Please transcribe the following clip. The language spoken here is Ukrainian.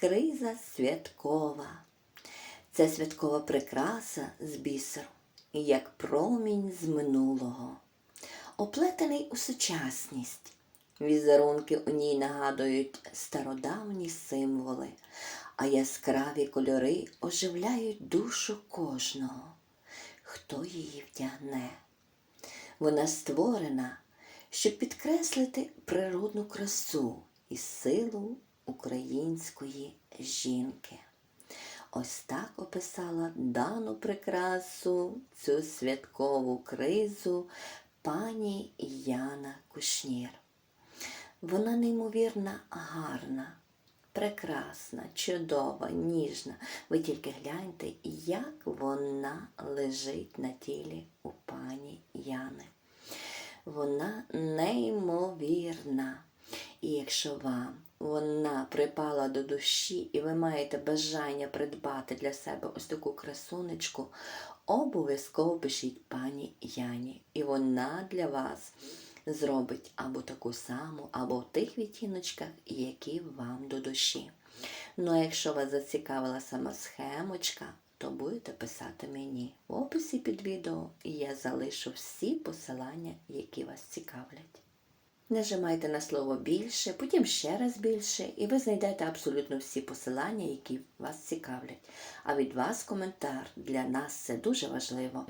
криза святкова. Це святкова прикраса з бісеру, як промінь з минулого, оплетений у сучасність. Візерунки у ній нагадують стародавні символи, а яскраві кольори оживляють душу кожного, хто її втягне. Вона створена, щоб підкреслити природну красу і силу української жінки. Ось так описала дану прикрасу, цю святкову кризу пані Яна Кушнір. Вона неймовірно гарна, прекрасна, чудова, ніжна. Ви тільки гляньте, як вона лежить на тілі у пані Яни. Вона неймовірна. І якщо вам вона припала до душі, і ви маєте бажання придбати для себе ось таку красунечку, обов'язково пишіть пані Яні. І вона для вас зробить або таку саму, або в тих відтіночках, які вам до душі. Ну а якщо вас зацікавила сама схемочка, то будете писати мені в описі під відео, і я залишу всі посилання, які вас цікавлять. Нажимайте на слово більше, потім ще раз більше, і ви знайдете абсолютно всі посилання, які вас цікавлять. А від вас коментар для нас це дуже важливо.